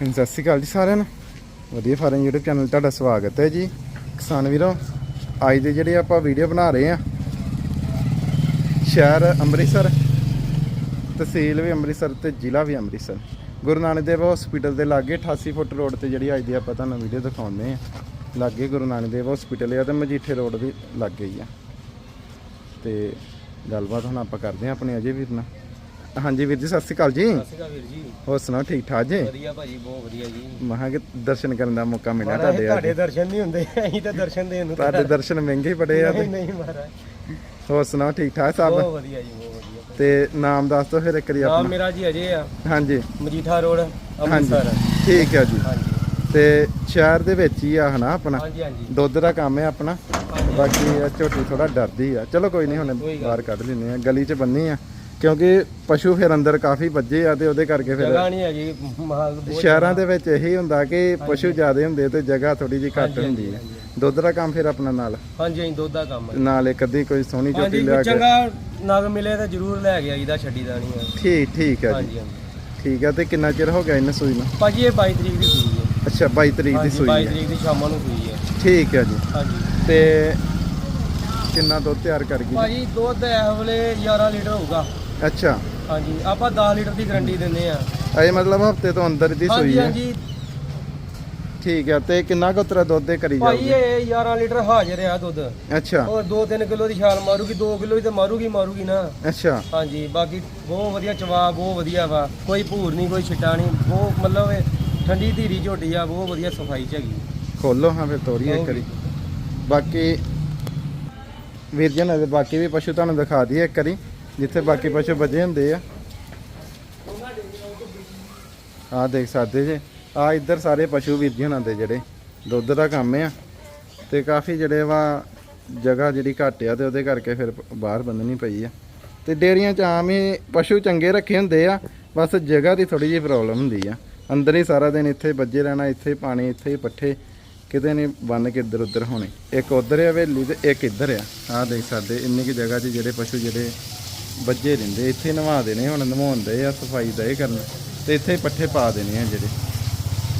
ਹਾਂਜੀ, ਸਤਿ ਸ਼੍ਰੀ ਅਕਾਲ ਜੀ ਸਾਰਿਆਂ ਨੂੰ। ਵਧੀਆ ਫਾਰਮ YouTube ਚੈਨਲ ਤੁਹਾਡਾ ਸਵਾਗਤ ਹੈ ਜੀ। ਕਿਸਾਨ ਵੀਰੋ ਅੱਜ ਦੇ ਜਿਹੜੇ ਆਪਾਂ ਵੀਡੀਓ ਬਣਾ ਰਹੇ ਆ ਸ਼ਹਿਰ ਅੰਮ੍ਰਿਤਸਰ ਤਹਿਸੀਲ ਵੀ ਅੰਮ੍ਰਿਤਸਰ ਤੇ ਜ਼ਿਲ੍ਹਾ ਵੀ ਅੰਮ੍ਰਿਤਸਰ। ਗੁਰੂ ਨਾਨਕ ਦੇਵ ਹਸਪੀਟਲ ਦੇ ਲਾਗੇ 88 ਫੁੱਟ ਰੋਡ ਤੇ ਜਿਹੜੀ ਅੱਜ ਦੀ ਆਪਾਂ ਤੁਹਾਨੂੰ ਵੀਡੀਓ ਦਿਖਾਉਂਦੇ ਆ ਲਾਗੇ ਗੁਰੂ ਨਾਨਕ ਦੇਵ ਹਸਪੀਟਲ ਆ ਤੇ ਮਜੀਠੇ ਰੋਡ ਵੀ ਲਾਗੇ ਹੀ ਆ। ਤੇ ਗੱਲਬਾਤ ਹੁਣ ਆਪਾਂ ਕਰਦੇ ਆ ਆਪਣੇ ਅਜੇ ਵੀਰ ਨਾਲ ਹਾਂਜੀ ਵੀਰ ਜੀ ਸਤਿ ਸ਼੍ਰੀ ਅਕਾਲ ਜੀ। ਸਤਿ ਸ਼੍ਰੀ ਅਕਾਲ ਵੀਰ ਜੀ। ਹੋਰ ਸੁਣਾਓ ਠੀਕ ਠਾਕ ਜੀ? ਵਧੀਆ ਭਾਜੀ ਬਹੁਤ ਵਧੀਆ ਜੀ। ਮਹਾਂ ਕਿ ਦਰਸ਼ਨ ਕਰਨ ਦਾ ਮੌਕਾ ਮਿਲਿਆ ਤੁਹਾਡੇ ਤੁਹਾਡੇ ਦਰਸ਼ਨ ਨਹੀਂ ਹੁੰਦੇ ਅਸੀਂ ਤਾਂ ਦਰਸ਼ਨ ਦੇਣ ਨੂੰ ਤੁਹਾਡੇ ਦਰਸ਼ਨ ਮਹਿੰਗੇ ਬੜੇ ਆ ਨਹੀਂ ਨਹੀਂ ਮਹਾਰਾਜ। ਹੋਰ ਸੁਣਾਓ ਠੀਕ ਠਾਕ ਬਹੁਤ ਸਭ ਵਧੀਆ ਜੀ ਬਹੁਤ ਵਧੀਆ। ਤੇ ਨਾਮ ਦੱਸ ਦਿਓ ਫਿਰ ਇੱਕ ਵਾਰੀ ਨਾਮ ਆਪਣਾ ਮੇਰਾ ਜੀ ਅਜੇ ਆ। ਹਾਂਜੀ। ਮਜੀਠਾ ਰੋਡ ਅੰਮ੍ਰਿਤਸਰ। ਠੀਕ ਹੈ ਜੀ। ਹਾਂਜੀ। ਤੇ ਸ਼ਹਿਰ ਦੇ ਵਿੱਚ ਹੀ ਆ ਹਨਾ ਆਪਣਾ? ਹਾਂਜੀ ਹਾਂਜੀ। ਦੁੱਧ ਦਾ ਕੰਮ ਹੈ ਆਪਣਾ। ਬਾਕੀ ਇਹ ਝੋਟੀ ਥੋੜਾ ਡਰਦੀ ਆ। ਚਲੋ ਕੋਈ ਨਹੀਂ ਹੁਣ ਬਾਹਰ ਕੱਢ ਲੈਨੇ ਆ। ਗਲੀ 'ਚ ਬੰਨੀ ਆ। ਕਿਉਂਕਿ ਪਸ਼ੂ ਫਿਰ ਅੰਦਰ ਕਾਫੀ ਵੱਜੇ ਆ ਤੇ ਉਹਦੇ ਕਰਕੇ ਫਿਰ ਜਗ੍ਹਾ ਨਹੀਂ ਹੈਗੀ ਮਾਲ ਬਹੁਤ ਸ਼ਹਿਰਾਂ ਦੇ ਵਿੱਚ ਇਹੀ ਹੁੰਦਾ ਕਿ ਪਸ਼ੂ ਜ਼ਿਆਦੇ ਹੁੰਦੇ ਤੇ ਜਗ੍ਹਾ ਥੋੜੀ ਜਿਹੀ ਘੱਟ ਹੁੰਦੀ ਹੈ। ਦੁੱਧ ਦਾ ਕੰਮ ਫਿਰ ਆਪਣਾ ਨਾਲ? ਹਾਂਜੀ ਹਾਂਜੀ ਦੁੱਧ ਦਾ ਕੰਮ ਹੈ। ਨਾਲ ਇੱਕ ਅੱਧੀ ਕੋਈ ਸੋਹਣੀ ਝੋਟੀ ਹਾਂਜੀ ਲਿਆ ਕੇ। ਚੰਗਾ ਨਗ ਮਿਲੇ ਤਾਂ ਜ਼ਰੂਰ ਲੈ ਗਿਆ ਇਹਦਾ ਛੱਡੀ ਦਾ ਨਹੀਂ ਹੈ ਠੀਕ ਠੀਕ ਹੈ ਜੀ। ਹਾਂਜੀ ਹਾਂਜੀ। ਠੀਕ ਹੈ ਤੇ ਕਿੰਨਾ ਚਿਰ ਹੋ ਗਿਆ ਇਹਨੂੰ ਸੂਈ ਨੂੰ? ਭਾਜੀ ਇਹ 22 ਤਰੀਕ ਦੀ ਸੂਈ ਹੈ। ਅੱਛਾ 22 ਤਰੀਕ ਦੀ ਹਾਂਜੀ ਸੂਈ 22 ਹੈ। ਤਰੀਕ ਦੀ ਸ਼ਾਮਾਂ ਨੂੰ ਸੂਈ ਹੈ। ਠੀਕ ਹੈ ਜੀ। ਹਾਂਜੀ। ਤੇ ਕਿੰਨਾ ਦੁੱਧ ਤਿਆਰ ਕਰ ਗਈ? ਭਾਜੀ ਦੁੱਧ ਇਸ ਵੇਲੇ 11 ਲੀਟਰ ਹੋਊਗਾ। ਅੱਛਾ। ਹਾਂਜੀ ਆਪਾਂ 10 ਲੀਟਰ ਦੀ ਗਰੰਟੀ ਦਿੰਦੇ ਆ ਇਹ ਮਤਲਬ ਹਫ਼ਤੇ ਤੋਂ ਅੰਦਰ ਦੀ ਹਾਂਜੀ ਸੂਈ ਹੈ। ਹਾਂਜੀ। ਠੀਕ ਹੈ ਤੇ ਕਿੰਨਾ ਕੁ ਤਰਾ ਦੁੱਧ ਦੇ ਕਰੀ ਭਾਈ ਜਾਊਗੀ? ਇਹ 11 ਲੀਟਰ ਹਾਜ਼ਰ ਆ ਦੁੱਧ। ਅੱਛਾ। ਹੋਰ 2-3 ਕਿਲੋ ਦੀ ਛਾਲ ਮਾਰੂਗੀ 2 ਕਿਲੋ ਦੀ ਤੇ ਮਾਰੂਗੀ ਮਾਰੂਗੀ ਨਾ। ਅੱਛਾ। ਹਾਂਜੀ ਬਾਕੀ ਬਹੁਤ ਵਧੀਆ ਚਵਾ ਬਹੁਤ ਵਧੀਆ ਵਾ। ਕੋਈ ਭੂਰ ਨਹੀਂ ਕੋਈ ਛਿੱਟਾ ਨਹੀਂ। ਬਹੁਤ ਮਤਲਬ ਇਹ ਠੰਡੀ ਧੀਰੀ ਝੋਟੀ ਆ ਬਹੁਤ ਵਧੀਆ ਸਫ਼ਾਈ ਚ ਹੈਗੀ। ਖੋਲੋ ਹਾਂ ਫਿਰ ਤੋਰੀਏ ਇੱਕ ਵਾਰੀ। ਬਾਕੀ ਵੀਰ ਜੀ ਨੇ ਬਾਕੀ ਵੀ ਪਸ਼ੂ ਤੁਹਾਨੂੰ ਦਿਖਾ ਦਈਏ ਇੱਕ ਵਾਰੀ। ਜਿੱਥੇ ਬਾਕੀ ਪਸ਼ੂ ਬਜੇ ਹੁੰਦੇ ਆ। ਆ ਦੇਖ ਸਕਦੇ ਜੇ। ਆ ਇੱਧਰ ਸਾਰੇ ਪਸ਼ੂ ਵੀਰ ਜੀ ਹੁਣਾਂ ਦੇ ਜਿਹੜੇ, ਦੁੱਧ ਦਾ ਕੰਮ ਆ। ਤੇ ਕਾਫੀ ਜਿਹੜੇ ਵਾ ਜਗ੍ਹਾ ਜਿਹੜੀ ਘੱਟ ਆ ਤੇ ਉਹਦੇ ਕਰਕੇ ਫਿਰ ਬਾਹਰ ਬੰਨਣੀ ਪਈ ਆ। ਤੇ ਡੇਰੀਆਂ ਚ ਆਮ ਹੀ ਪਸ਼ੂ ਚੰਗੇ ਰੱਖੇ ਹੁੰਦੇ ਆ, ਬਸ ਜਗ੍ਹਾ ਦੀ ਥੋੜੀ ਜਿਹੀ ਪ੍ਰੋਬਲਮ ਹੁੰਦੀ ਆ। ਅੰਦਰ ਹੀ ਸਾਰਾ ਦਿਨ ਇੱਥੇ ਵੱਜੇ ਰਹਿਣਾ, ਇੱਥੇ ਹੀ ਪਾਣੀ, ਇੱਥੇ ਹੀ ਪੱਠੇ, ਕਿਤੇ ਨਹੀਂ ਬੰਨ ਕੇ ਇੱਧਰ ਉੱਧਰ ਹੋਣੇ। ਇੱਕ ਉੱਧਰ ਆ, ਹਵੇਲੀ ਤੇ ਇੱਕ ਇੱਧਰ ਆ। ਆਹ ਦੇਖ ਸਕਦੇ, ਇੰਨੀ ਕਿ ਜਗ੍ਹਾ 'ਚ ਜਿਹੜੇ ਪਸ਼ੂ ਜਿਹੜੇ ਵੱਜੇ ਰਹਿੰਦੇ, ਇੱਥੇ ਨਵਾ ਦੇਣੇ ਹੁਣ ਨਵਾਉਂਦੇ ਆ, ਸਫ਼ਾਈ ਦਾ ਇਹ ਕਰਨ। ਤੇ ਇੱਥੇ ਪੱਠੇ ਪਾ ਦੇਣੇ ਆ ਜਿਹੜੇ।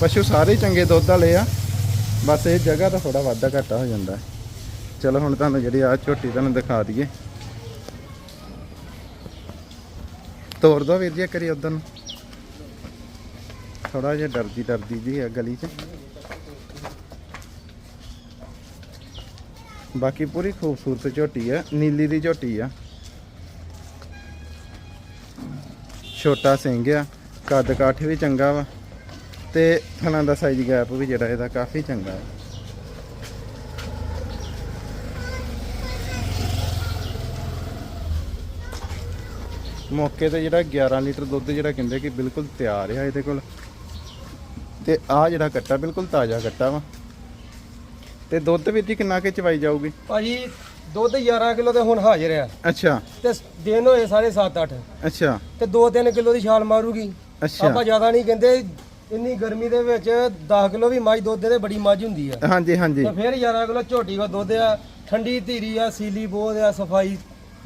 ਪਸ਼ੂ ਸਾਰੇ ਚੰਗੇ ਦੁੱਧ ਵਾਲੇ ਆ, ਬਸ ਇਹ ਜਗ੍ਹਾ ਦਾ ਥੋੜਾ ਵਾਧਾ ਘਾਟਾ ਹੋ ਜਾਂਦਾ। ਚਲੋ ਹੁਣ ਤੁਹਾਨੂੰ ਜਿਹੜੀ ਆ ਝੋਟੀ ਤੁਹਾਨੂੰ ਦਿਖਾ ਦਈਏ। ਤੋੜ ਦੋ ਵੀਰ ਜੀ ਕਰੀ ਉਧਰ ਨੂੰ। ਥੋੜਾ ਜਿਹਾ ਡਰਦੀ ਡਰਦੀ ਜੀ ਆ ਗਲੀ 'ਚ। ਬਾਕੀ ਪੂਰੀ ਖੂਬਸੂਰਤ ਝੋਟੀ ਆ, ਨੀਲੀ ਦੀ ਝੋਟੀ ਆ। ਛੋਟਾ ਸਿੰਘ ਆ, ਕੱਦ ਕਾਠ ਵੀ ਚੰਗਾ ਵਾ, ਤੇ ਥਣਾ ਦਾ ਸਾਈਜ਼ ਗੈਪ ਵੀ ਜਿਹੜਾ ਇਹਦਾ ਕਾਫੀ ਚੰਗਾ ਹੈ ਮੌਕੇ ਤੇ ਜਿਹੜਾ 11 ਲੀਟਰ ਦੁੱਧ ਜਿਹੜਾ ਕਹਿੰਦੇ ਕਿ ਬਿਲਕੁਲ ਤਿਆਰ ਆ ਇਹਦੇ ਕੋਲ, ਤੇ ਆ ਜਿਹੜਾ ਕੱਟਾ ਬਿਲਕੁਲ ਤਾਜ਼ਾ ਕੱਟਾ ਵਾ। ਤੇ ਦੁੱਧ ਵਿੱਚ ਕਿੰਨਾ ਕੇ ਚਵਾਈ ਜਾਊਗੀ? ਭਾਜੀ ਦੁੱਧ 11 ਕਿਲੋ ਤੇ ਹੁਣ ਹਾਜ਼ਰ ਆ। ਅੱਛਾ। ਤੇ ਦਿਨ ਹੋਏ ਸਾਰੇ 7-8 ਅੱਛਾ। ਤੇ 2-3 ਕਿਲੋ ਦੀ ਛਾਲ ਮਾਰੂਗੀ। ਅੱਛਾ। ਆਪਾਂ ਜ਼ਿਆਦਾ ਨਹੀਂ ਕਹਿੰਦੇ ਇੰਨੀ ਗਰਮੀ ਦੇ ਵਿੱਚ 10 ਕਿਲੋ ਵੀ ਮੱਝ ਦੁੱਧ ਦੇ ਬੜੀ ਮੱਝ ਹੁੰਦੀ ਆ। ਹਾਂਜੀ ਹਾਂਜੀ। ਤੇ ਫਿਰ 11 ਕਿਲੋ ਝੋਟੀ ਕੋ ਦੁੱਧ ਆ ਠੰਡੀ ਧੀਰੀ ਆ ਸੀਲੀ ਬਹੁਤ ਆ ਸਫ਼ਾਈ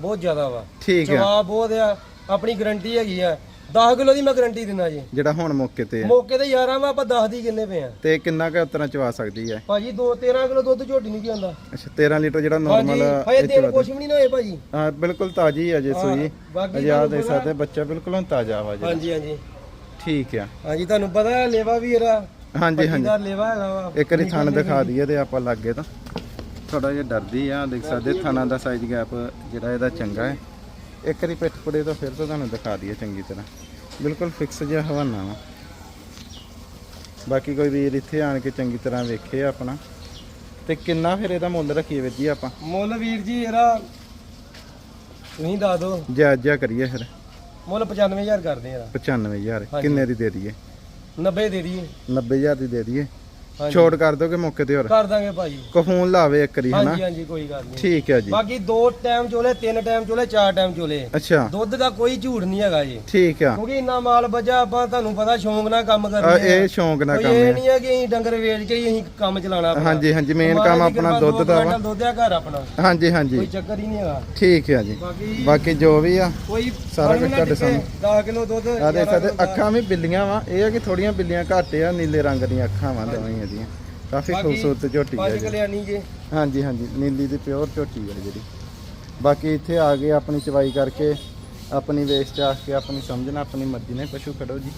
ਬਹੁਤ ਜ਼ਿਆਦਾ ਵਾ। ਠੀਕ ਹੈ ਜਵਾਬ ਬਹੁਤ ਆ ਆਪਣੀ ਗਰੰਟੀ ਹੈਗੀ ਆ 10 ਕਿਲੋ ਦੀ ਮੈਂ ਗਰੰਟੀ ਦਿੰਦਾ ਜੀ। ਜਿਹੜਾ ਹੁਣ ਮੌਕੇ ਤੇ ਮੌਕੇ ਤੇ 11 ਵਾ ਆਪਾਂ 10 ਦੀ ਕਿੰਨੇ ਪਏ ਆ। ਤੇ ਕਿੰਨਾ ਕੁ ਉਤਰਾ ਚਵਾ ਸਕਦੀ ਹੈ? ਭਾਜੀ 2 13 ਕਿਲੋ ਦੁੱਧ ਝੋਟੀ ਨਹੀਂ ਜਾਂਦਾ ਅੱਛਾ 13 ਲੀਟਰ ਜਿਹੜਾ ਹਾਂਜੀ ਨਾਰਮਲ ਹਏ ਦਿਨ ਕੁਛ ਵੀ ਨਹੀਂ ਹੋਏ ਭਾਜੀ। ਹਾਂ ਬਿਲਕੁਲ ਤਾਜੀ ਹੈ ਜੇ ਹਾਂ, ਸੂਈ। ਦੇਖ ਪਤਾ- ਸਕਦੇ ਬੱਚਾ ਬਿਲਕੁਲ ਤਾਜ਼ਾ ਵਾ ਜੀ ਹਾਂਜੀ ਹਾਂਜੀ। ਠੀਕ ਆ। ਹਾਂਜੀ ਤੁਹਾਨੂੰ ਪਤਾ ਹੈ ਲੇਵਾ ਵੀ ਇਹਦਾ ਹਾਂਜੀ ਹਾਂਜੀ। ਪੱਟੀਦਾਰ ਲੇਵਾ ਹੈਗਾ ਵਾ। ਇੱਕ ਵਾਰੀ ਥਣ ਦਿਖਾ ਦਈਏ ਤੇ ਆਪਾਂ ਲੱਗੇ ਤਾਂ। ਥੋੜਾ ਜਿਹਾ ਡਰਦੀ ਆ ਦੇਖ ਸਕਦੇ ਥਣਾਂ ਦਾ ਸਾਈਜ਼ ਗੈਪ ਜਿਹੜਾ ਇਹਦਾ ਚੰਗਾ ਹੈ। ਇੱਕ ਵਾਰੀ ਪਿੱਠ ਪੁੜੇ ਤੋਂ ਫਿਰ ਤੋਂ ਤੁਹਾਨੂੰ ਦਿਖਾ ਦਈਏ ਚੰਗੀ ਤਰ੍ਹਾਂ। ਬਿਲਕੁਲ ਫਿਕਸ ਜਿਹਾ ਹਵਾਨਾ ਵਾ। ਬਾਕੀ ਕੋਈ ਵੀਰ ਇੱਥੇ ਆਣ ਕੇ ਚੰਗੀ ਤਰ੍ਹਾਂ ਵੇਖੇ ਆਪਣਾ। ਤੇ ਕਿੰਨਾ ਫਿਰ ਇਹਦਾ ਮੁੱਲ ਰੱਖੀਏ ਵੀਰ ਜੀ ਆਪਾਂ? ਮੁੱਲ ਵੀਰ ਜੀ ਇਹਦਾ ਤੁਸੀਂ ਦੱਸ ਦਿਓ ਜਾਇਜ਼ ਜਿਹਾ ਕਰੀਏ ਫਿਰ। ਮੁੱਲ 95000 ਕਰਦੇ ਆ। 95000 ਹਾਂਜੀ। ਕਿੰਨੇ ਦੀ ਦੇ ਦਈਏ? 90 ਦੇ ਦਈਏ। 90000 ਦੀ ਦੇ ਦਈਏ। ਛੋੜ ਕਰ ਦੋਗੇ ਮੌਕੇ ਤੇ ਹੋਰ? ਕਰ ਦਾਂਗੇ ਭਾਜੀ। ਕੋ ਫੋਨ ਲਾਵੇ ਇੱਕ ਵਾਰੀ ਹਨਾ? ਹਾਂਜੀ ਹਾਂਜੀ ਕੋਈ ਗੱਲ ਨਹੀਂ। ਠੀਕ ਹੈ ਜੀ। ਬਾਕੀ ਦੋ ਟਾਈਮ ਚੋਲੇ ਤਿੰਨ ਟਾਈਮ ਚੋਲੇ ਚਾਰ ਟਾਈਮ ਚੋਲੇ। ਅੱਛਾ। ਦੁੱਧ ਦਾ ਕੋਈ ਝੂਠ ਨਹੀਂ ਹੈਗਾ ਜੀ। ਠੀਕ ਆ। ਕਿਉਂਕਿ ਇੰਨਾ ਮਾਲ ਬਜਾ ਆਪਾਂ ਤੁਹਾਨੂੰ ਪਤਾ ਸ਼ੌਂਕ ਨਾਲ ਕੰਮ ਆ, ਕਰਦੇ ਇਹ ਸ਼ੌਂਕ ਨਾਲ ਕੋਈ ਕੰਮ ਇਹ ਹੈ। ਨਹੀਂ ਹੈ ਕਿ ਅਸੀਂ ਡੰਗਰ ਵੇਚ ਕੇ ਹੀ ਅਸੀਂ ਕੰਮ ਚਲਾਣਾ ਹਾਂਜੀ ਹਾਂਜੀ ਮੇਨ ਮਹਾਰਾਜ ਕੰਮ ਆਪਣਾ ਦੁੱਧ ਦੋ ਵਾ। ਦੁੱਧ ਆ ਘਰ ਆਪਣਾ। ਹਾਂਜੀ ਕੋਈ ਹਾਂਜੀ ਚੱਕਰ ਹੀ ਨਹੀਂ ਹੈਗਾ। ਠੀਕ ਹੈ ਜੀ। ਬਾਕੀ ਬਾਕੀ ਜੋ ਵੀ ਆ ਕੋਈ ਸਾਰਾ ਕੁਝ ਤੁਹਾਡੇ ਸਾਹਮਣੇ। 10 ਕਿਲੋ ਦੁੱਧ ਆ ਦੇਖ 11 ਸਕਦੇ ਅੱਖਾਂ ਵੀ ਬਿੱਲੀਆਂ ਵਾ। ਇਹ ਆ ਕਿ ਥੋੜੀਆਂ ਬਿੱਲੀਆਂ ਘੱਟ ਆ ਨੀਲੇ ਰੰਗ ਦੀਆਂ ਅੱਖਾਂ ਵਾ ਦੋਵੇਂ। ਇਹਦੀਆਂ। ਕਾਫੀ ਖੂਬਸੂਰਤ ਝੋਟੀ ਹੈ ਪੰਜ ਜੀ ਕਲਿਆਣੀ ਜੇ ਹਾਂਜੀ ਹਾਂਜੀ ਨੀਲੀ ਦੀ ਪਿਓਰ ਝੋਟੀ ਹੈ ਜਿਹੜੀ। ਬਾਕੀ ਇੱਥੇ ਆ ਗਏ ਆਪਣੀ ਚਵਾਈ ਕਰਕੇ ਆਪਣੀ ਵੇਚ ਚਾਖ ਕੇ ਆਪਣੀ ਸਮਝਣਾ ਆਪਣੀ ਮਰਜ਼ੀ ਨਾਲ ਪਸ਼ੂ ਖੜੋ ਜੀ।